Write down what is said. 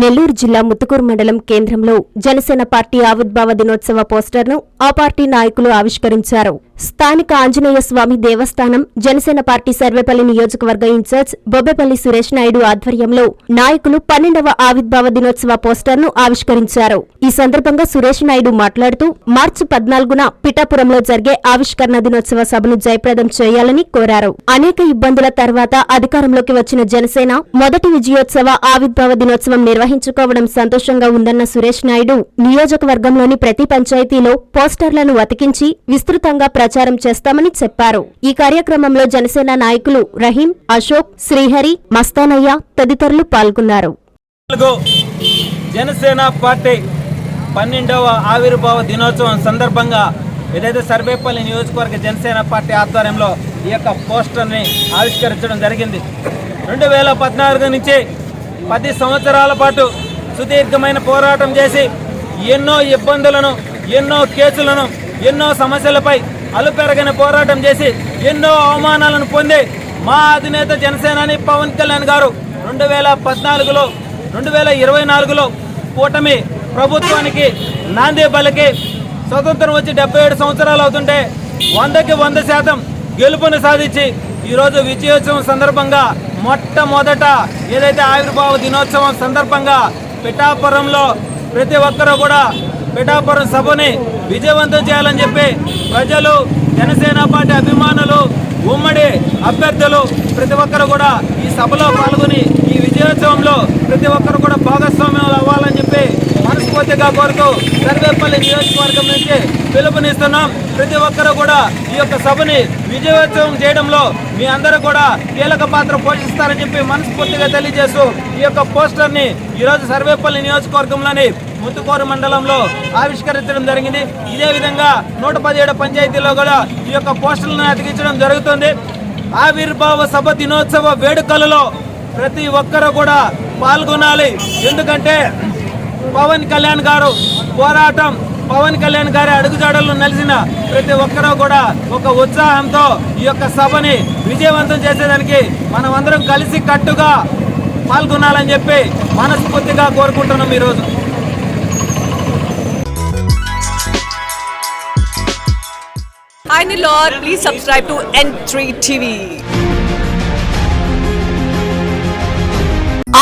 నెల్లూరు జిల్లా ముత్తుకూరు మండలం కేంద్రంలో జనసేన పార్టీ ఆవిర్భావ దినోత్సవ పోస్టర్ను ఆ పార్టీ నాయకులు ఆవిష్కరించారు. స్థానిక ఆంజనేయ స్వామి దేవస్థానం జనసేన పార్టీ సర్వేపల్లి నియోజకవర్గ ఇన్ఛార్జ్ బొబ్బెపల్లి సురేష్ నాయుడు ఆధ్వర్యంలో నాయకులు పన్నెండవ ఆవిర్భావ దినోత్సవ పోస్టర్ను ఆవిష్కరించారు. ఈ సందర్భంగా సురేష్ నాయుడు మాట్లాడుతూ మార్చి పద్నాలుగున పిఠాపురంలో జరిగే ఆవిష్కరణ దినోత్సవ సభను జయప్రదం చేయాలని కోరారు. అనేక ఇబ్బందుల తర్వాత అధికారంలోకి వచ్చిన జనసేన మొదటి విజయోత్సవ ఆవిర్భావ దినోత్సవం నిర్వహించుకోవడం సంతోషంగా ఉందన్న సురేష్ నాయుడు నియోజకవర్గంలోని ప్రతి పంచాయతీలో పోస్టర్లను అతికించి విస్తృతంగా ప్రచారం చేస్తామని చెప్పారు. ఈ కార్యక్రమంలో జనసేన నాయకులు రహీం అశోక్ శ్రీహరి మస్తానయ్య తదితరులు పాల్గొన్నారు. జనసేన పార్టీ పన్నెండవ ఆవిర్భావ దినోత్సవం సందర్భంగా ఏదైతే సర్వేపల్లి నియోజకవర్గ జనసేన పార్టీ ఆధ్వర్యంలో ఈ యొక్క పోస్టర్ని ఆవిష్కరించడం జరిగింది. రెండు వేల పద్నాలుగు నుంచి పది సంవత్సరాల పాటు సుదీర్ఘమైన పోరాటం చేసి ఎన్నో ఇబ్బందులను ఎన్నో కేసులను ఎన్నో సమస్యలపై అలుపెరగని పోరాటం చేసి ఎన్నో అవమానాలను పొంది మా అధినేత జనసేనాని పవన్ కళ్యాణ్ గారు రెండు వేల పద్నాలుగులో రెండు వేల ఇరవై నాలుగులో కూటమి ప్రభుత్వానికి నాంది పలికి స్వతంత్రం వచ్చి డెబ్బై ఏడు సంవత్సరాలు అవుతుంటే వందకి వంద శాతం గెలుపును సాధించి ఈరోజు విజయోత్సవం సందర్భంగా మొట్టమొదట ఏదైతే ఆవిర్భావ దినోత్సవం సందర్భంగా పిఠాపురంలో ప్రతి ఒక్కరూ కూడా పిఠాపురం సభని విజయవంతం చేయాలని చెప్పి ప్రజలు జనసేన పార్టీ అభిమానులు ఉమ్మడి అభ్యర్థులు ప్రతి ఒక్కరు కూడా ఈ సభలో పాల్గొని ఈ విజయోత్సవంలో ప్రతి ఒక్కరు కూడా భాగస్వామ్యం మనస్ఫూర్తిగా కోరుతూ సర్వేపల్లి నియోజకవర్గం నుంచి పిలుపునిస్తున్నాం. ప్రతి ఒక్కరు కూడా ఈ యొక్క సభని విజయోత్సవం చేయడంలో మీ అందరూ కూడా కీలక పాత్ర పోషిస్తారని చెప్పి మనస్ఫూర్తిగా తెలియజేస్తూ ఈ యొక్క పోస్టర్ని ఈరోజు సర్వేపల్లి నియోజకవర్గంలోని ముత్తుకూరు మండలంలో ఆవిష్కరించడం జరిగింది. ఇదే విధంగా నూట పదిహేడు పంచాయతీలో కూడా ఈ యొక్క పోస్టర్లను అతికించడం జరుగుతుంది. ఆవిర్భావ సభ దినోత్సవ వేడుకలలో ప్రతి ఒక్కరూ కూడా పాల్గొనాలి. ఎందుకంటే పవన్ కళ్యాణ్ గారు పోరాటం పవన్ కళ్యాణ్ గారి అడుగుజాడల్లో నలిసిన ప్రతి ఒక్కరూ కూడా ఒక ఉత్సాహంతో ఈ యొక్క సభని విజయవంతం చేసేదానికి మనమందరం కలిసి కట్టుగా పాల్గొనాలని చెప్పి మనస్ఫూర్తిగా కోరుకుంటున్నాం ఈరోజు Hi Nilor, please subscribe to N3 TV.